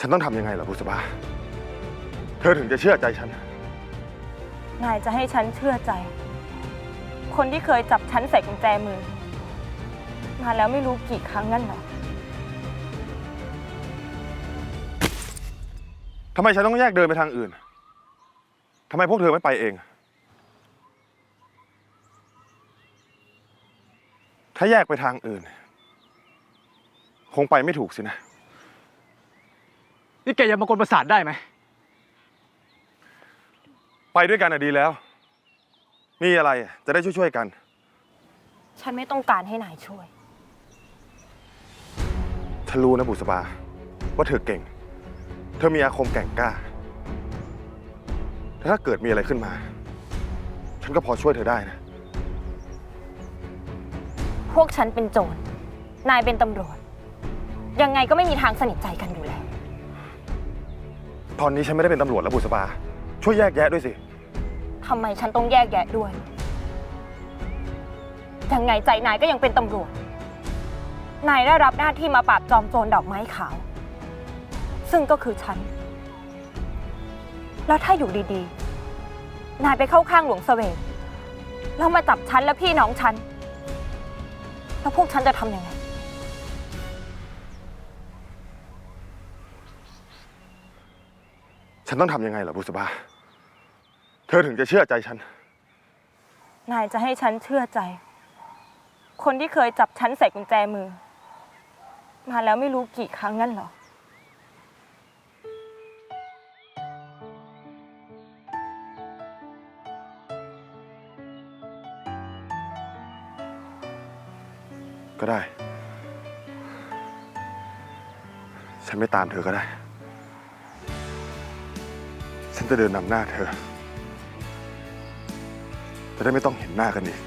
ฉันต้องทำยังไงล่ะบุษบา เธอถึงจะเชื่อใจฉัน นายจะให้ฉันเชื่อใจ คนที่เคยจับฉันใส่กุญแจมือ มาแล้วไม่รู้กี่ครั้งนั่นเหรอทำไมฉันต้องแยกเดินไปทางอื่น ทำไมพวกเธอไม่ไปเอง ถ้าแยกไปทางอื่น คงไปไม่ถูกสินะ นี่แกยังมากวนประสาทได้ไหม ไปด้วยกันอะดีแล้ว มีอะไรจะได้ช่วยๆกัน ฉันไม่ต้องการให้นายช่วยฉันรู้นะบุษบา ว่าเธอเก่ง เธอมีอาคมแกร่งกล้าแต่ถ้าเกิดมีอะไรขึ้นมา ฉันก็พอช่วยเธอได้นะ พวกฉันเป็นโจร นายเป็นตำรวจ ยังไงก็ไม่มีทางสนิทใจกันอยู่แล้ว ตอนนี้ฉันไม่ได้เป็นตำรวจแล้วบุษบา ช่วยแยกแยะด้วยสิ ทำไมฉันต้องแยกแยะด้วย ยังไงใจนายก็ยังเป็นตำรวจ นายได้รับหน้าที่มาปราบจอมโจรดอกไม้ขาว ซึ่งก็คือฉัน แล้วถ้าอยู่ดีๆ นายไปเข้าข้างหลวงเสวงแล้วมาจับฉันและพี่น้องฉัน แล้วพวกฉันจะทำยังไง ฉันต้องทำยังไงล่ะบุษบา เธอถึงจะเชื่อใจฉัน นายจะให้ฉันเชื่อใจ คนที่เคยจับฉันใส่กุญแจมือ มาแล้วไม่รู้กี่ครั้งนั่นเหรอ ก็ได้ ฉันไม่ตามเธอก็ได้ ฉันจะเดินนำหน้าเธอ จะได้ไม่ต้องเห็นหน้ากันอีก